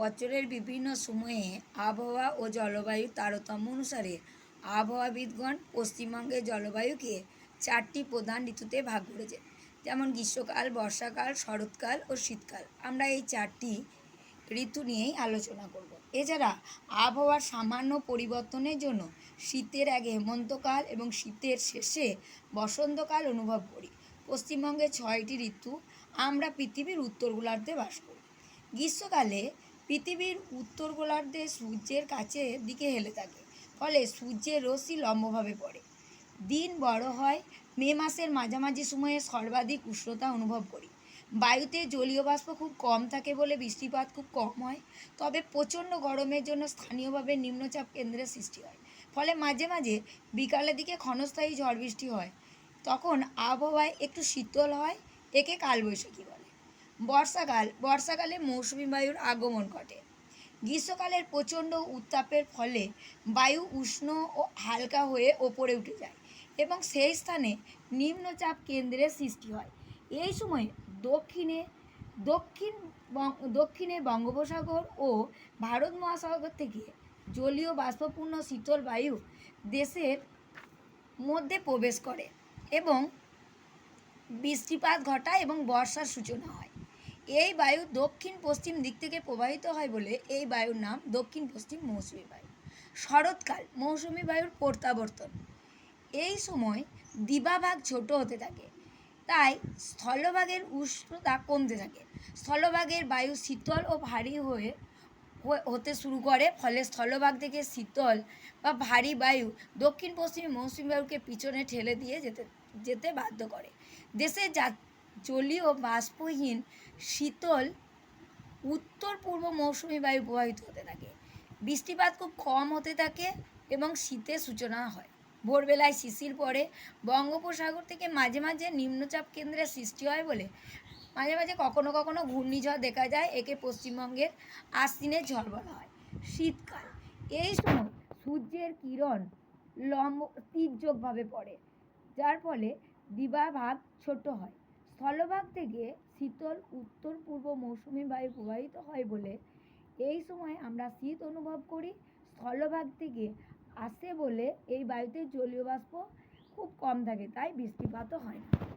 বছরের বিভিন্ন সময়ে আবহাওয়া ও জলবায়ুর তারতম্য অনুসারে আবহাওয়াবিদগণ পশ্চিমবঙ্গের জলবায়ুকে চারটি প্রধান ঋতুতে ভাগ করেছে, যেমন গ্রীষ্মকাল, বর্ষাকাল, শরৎকাল ও শীতকাল। আমরা এই চারটি ঋতু নিয়েই আলোচনা করব। এছাড়া আবহাওয়ার সামান্য পরিবর্তনের জন্য শীতের আগে হেমন্তকাল এবং শীতের শেষে বসন্তকাল অনুভব করি। পশ্চিমবঙ্গে ছয়টি ঋতু, আমরা পৃথিবীর উত্তর গোলার্ধে বাস করি। গ্রীষ্মকালে পৃথিবীর উত্তর গোলার্ধে সূর্যের কাছে দিকে হেলে থাকে, ফলে সূর্যের রশ্মি লম্বভাবে পড়ে। দিন বড় হয়, মে মাসের মাঝামাঝি সময়ে সর্বাধিক উষ্ণতা অনুভব করি। বায়ুতে জলীয় বাষ্প খুব কম থাকে বলে বৃষ্টিপাত খুব কম হয়, তবে প্রচণ্ড গরমের জন্য স্থানীয়ভাবে নিম্নচাপ কেন্দ্রের সৃষ্টি হয়, ফলে মাঝে মাঝে বিকালের দিকে ক্ষণস্থায়ী ঝড় বৃষ্টি হয়। তখন আবহাওয়ায় একটু শীতল হয়, একে কালবৈশাখী বলে। বর্ষাকাল, বর্ষাকালে মৌসুমী বায়ুর আগমন ঘটে। গ্রীষ্মকালের প্রচণ্ড উত্তাপের ফলে বায়ু উষ্ণ ও হালকা হয়ে ওপরে উঠে যায় এবং সেই স্থানে নিম্নচাপ কেন্দ্রের সৃষ্টি হয়। এই সময় দক্ষিণে, দক্ষিণ দক্ষিণে বঙ্গোপসাগর ও ভারত মহাসাগর থেকে জলীয় বাষ্পপূর্ণ শীতল বায়ু দেশের মধ্যে প্রবেশ করে এবং বৃষ্টিপাত ঘটায় এবং বর্ষার সূচনা হয়। এই বায়ু দক্ষিণ পশ্চিম দিক থেকে প্রবাহিত হয় বলে এই বায়ুর নাম দক্ষিণ পশ্চিম মৌসুমী বায়ু। শরৎকাল মৌসুমী বায়ুর প্রত্যাবর্তন। এই সময় দিবাভাগ ছোট হতে থাকে, তাই স্থলভাগের উষ্ণতা কমতে থাকে। স্থলভাগের বায়ু শীতল ও ভারী হয়ে হতে শুরু করে, ফলে স্থলভাগ থেকে শীতল বা ভারী বায়ু দক্ষিণ পশ্চিম মৌসুমী বায়ুকে পিছনে ঠেলে দিয়ে যেতে যেতে বাধ্য করে। দেশের যা জলীয় বাষ্পহীন শীতল উত্তর পূর্ব মৌসুমী বায়ু প্রবাহিত হতে থাকে। বৃষ্টিপাত খুব কম হতে থাকে এবং শীতের সূচনা হয়। ভোরবেলায় শিশির পড়ে। বঙ্গোপসাগর থেকে মাঝে মাঝে নিম্নচাপ কেন্দ্রের সৃষ্টি হয় বলে মাঝে মাঝে কখনো কখনো ঘূর্ণিঝড় দেখা যায়। একে পশ্চিমবঙ্গের আশ্বিনের ঝড় বলা হয়। শীতকাল। এই সময় সূর্যের কিরণ লম্ব তীর্যকভাবে পড়ে, যার ফলে দিবাভাগ ছোট হয়। স্থলভাগ থেকে শীতল উত্তর পূর্ব মৌসুমি বায়ু প্রবাহিত হয় বলে এই সময় আমরা শীত অনুভব করি। স্থলভাগ থেকে আসে বলে এই বায়ুতে জলীয় বাষ্প খুব কম থাকে, তাই বৃষ্টিপাতও হয় না।